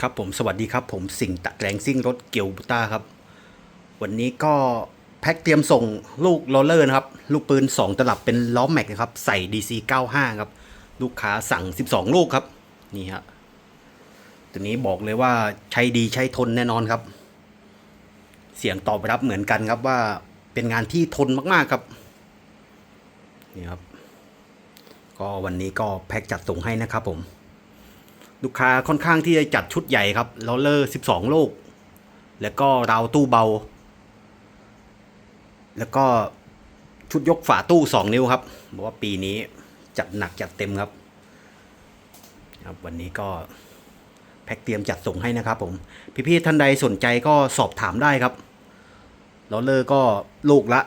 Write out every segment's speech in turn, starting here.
ครับผมสวัสดีครับผมสิงตะแกรงซิ่งรถเกียวบุต้าครับ วันนี้ก็แพ็คเตรียมส่งลูกโรลเลอร์นะครับ ลูกปืน 2 ตลับเป็นล้อแม็กนะครับ ใส่ DC 95 ครับ ลูกค้าสั่ง 12 ลูกครับ นี่ฮะตัวนี้บอกเลยว่าใช้ดีใช้ทนแน่นอนครับ เสียงตอบรับเหมือนกันครับว่าเป็นงานที่ทนมากๆครับ นี่ครับ ก็วันนี้ก็แพ็คจัดส่งให้นะครับผม ลูกค้าค่อนข้างที่จะจัดชุดใหญ่ครับลอเลอร์ 12 ลูก แล้วก็ราวตู้เบา แล้วก็ชุดยกฝาตู้ 2 นิ้วครับ บอกว่าปีนี้จัดหนักจัดเต็มครับ ครับวันนี้ก็แพ็คเตรียมจัดส่งให้นะครับผม พี่ๆท่านใดสนใจก็สอบถามได้ครับลอเลอร์ก็ลูกละ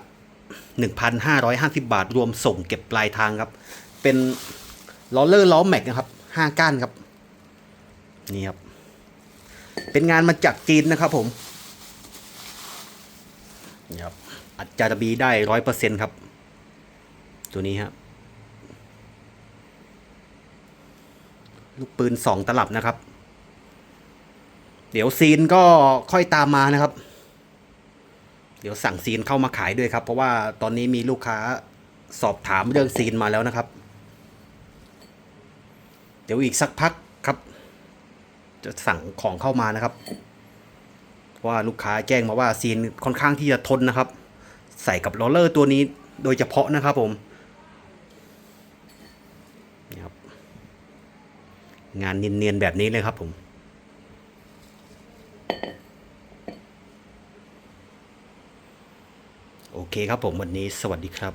1,550 บาทรวมส่งเก็บปลายทางครับ เป็นลอเลอร์ล้อแม็กนะครับ 5 ก้านครับ นี่ครับ เป็นงานมาจากจีนนะครับผมนี่ครับอัดจารบีได้ร้อยเปอร์เซ็นครับ ตัวนี้ครับลูกปืนสองตลับนะครับ เดี๋ยวซีนก็ค่อยตามมานะครับ เดี๋ยวสั่งซีนเข้ามาขายด้วยครับ เพราะว่าตอนนี้มีลูกค้าสอบถามเรื่องซีนมาแล้วนะครับ เดี๋ยวอีกสักพัก จะสั่งของเข้ามานะครับว่าลูกค้าแจ้งมาว่าซีนค่อนข้างที่จะทนนะครับ ใส่กับโรลเลอร์ตัวนี้โดยเฉพาะนะครับผมนี่ครับงานเนียนๆแบบนี้เลยครับผมโอเคครับผมวันนี้สวัสดีครับ